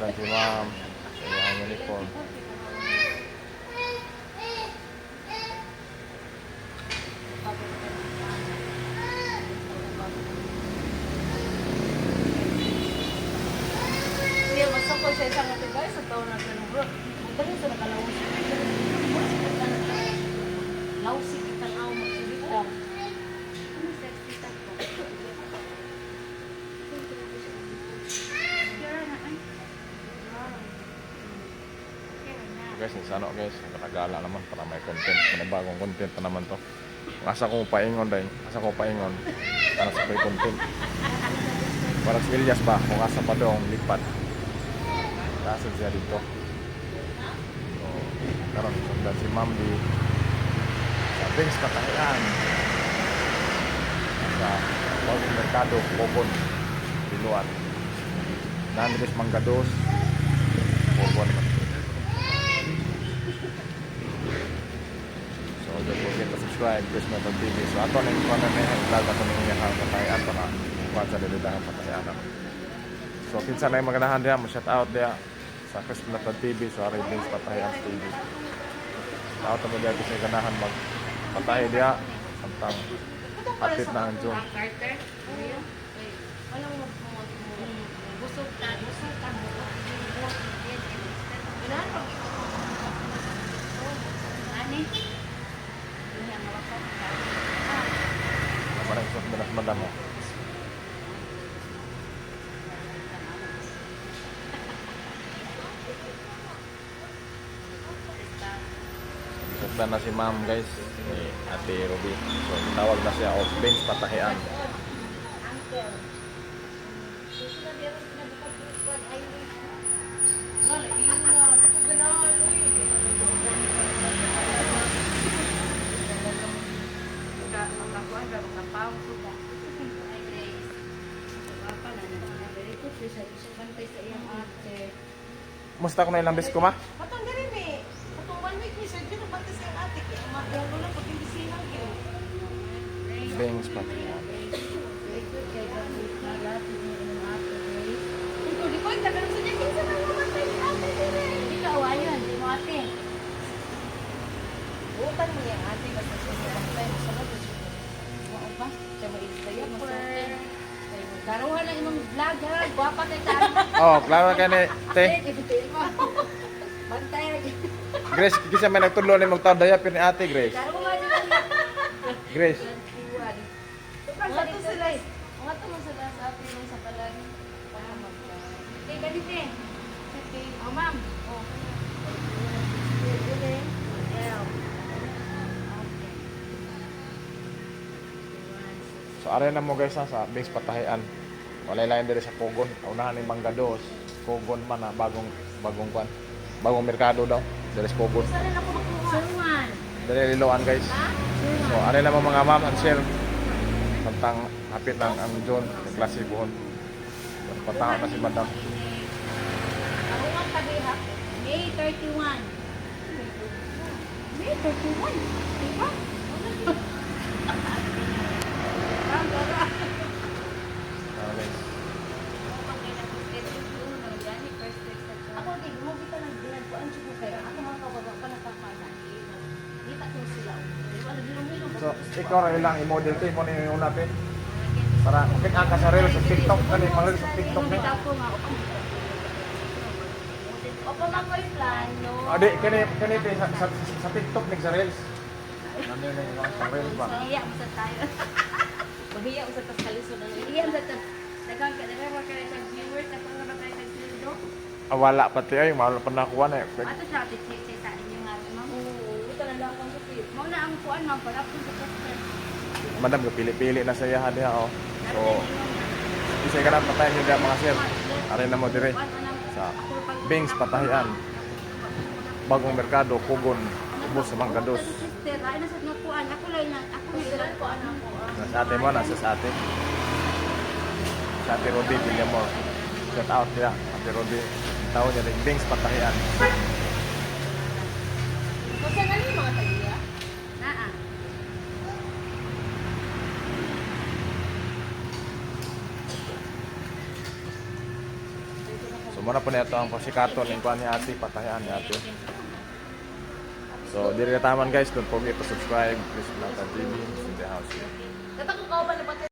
sundan si ma'am sa iyang uniform. Masukol sa isang ate sa taon ng bro. Ang sa nakalawos. Lawsi kita na ako magsilita. Guys, sa ano guys, nakagala naman para may content, may bagong content pa naman to. Asa ko paingon dahil, asa ko paingon, para sa may content. Para sa Ilyas ba, kung asa pa doon, lipat. Kasan siya dito. So, karon sundan si Ma'am di sa Bings Katahian. Sa Bagong Merkado, Bobon, Biluan. Nanilis Manggados, Bobon. So don't forget to subscribe, Chris Metal TV. So ato na yung kung yung vlog ato na yung yung patayan para kuha sa lilidahan patayan. So kinsa na yung maganahan diya, mo shout out diya sa Chris Metal TV, so Ari Bings Patayan TV. Shout out mo diya sa ganahan mag patay diya samtang atit na ang June. Carter? Walang mag busog ka, busog ka mo. Ano? Ani? Iya, mawakot ka. Parang madam mo. Sundan na si ma'am guys, ni Ate Ruby. So tawag na siya of Bings Patahian. Uncle. Susunod yan ang pinabukas ng squad ay Wala, yun na. Ako ganahan, uy. Makakuan ba, makapaw ko ba? Ay, Grace. Papa na na. Sa isang bantay sa iyang ate. Musta ko na ilang beses ko ma? Patang diri mi. Katong one week ni sir, dito bantay sa iyang ate. Kaya umakyang ko lang pag di ko, sa mo ate. Bukan mo yung ate. Basta siya niya bantay. Masama ko siya. Wow ba? Siya maistaya. Masukay. Karuhan na imong vlog ha. Guwapa kay Karen. Oh, klaro ka ni te. Bantay. Grace, kisa may nagtulo ni mong tawad dayapin ni Ate Grace. Karuhan na lang. Grace, Mga to sila eh. Mga to man sila sa atin sa talan. Para mag Okay, ganito eh. Okay. Oh, ma'am. Oh. Okay. Yeah. Okay. So are na mo guys ha, sa Bings Patahian. Walay lain diri sa Pogon. Unahan ni Manggados. Pogon man na bagong bagong kwan. Bagong merkado daw. Diri sa Pogon. Na ako. Dali liloan guys. So, ano naman mga ma'am and sir. Samtang hapit lang ang June, ang klase buhon. Patao na si madam. Tabi ha? May 31. May 31? Diba? Ah, guys. Ako din, mo kita nang ginagpuan siya kaya ako mga kabaga pa nakakana. Kita ko sila. Wala din mo So, ikaw rin lang i-model to, mo na yung natin. Para kung ang ka sa TikTok, kani mga reels sa TikTok ni. Opo na ko yung plano. Ah, di, kani, kani sa, sa, sa TikTok ni sa reels. Ano yun yung mga sa reels ba? Mahiya mo sa tayo. Mahiya mo sa tas kalisod. Mahiya mo sa tas. Dagang ka, dagang mo kayo sa viewers. Ba tayo sa sildo? Ah, wala pati ay, wala pa nakuha na eh. Ato sa inyo nga. Ma'am. Oo, ito na lang akong kapit. Mo na ang kuan, ma'am. Para po sa poster. Madam, pili-pili na sa iya diha oh. So, isa ka na patayin nyo dyan mga sir. Aray na mo dire sa Bings Patahian. Bagong Merkado, Kugon, Ubos sa Manggados. Sister, ay nasa ako. Nasa ate mo, nasa sa ate. Sa ate Rodi Villamor. Shout out niya, ate Rodi. Tawag niya rin, Bings Patahian. Kasi nga yung mga tagiya? Naa. So muna po nito ang pasikaton ng kuha ni ate, patayan ni ate. So, diri ka taman guys, don't forget to subscribe, please Nata TV, in the house. Kata ko kauban na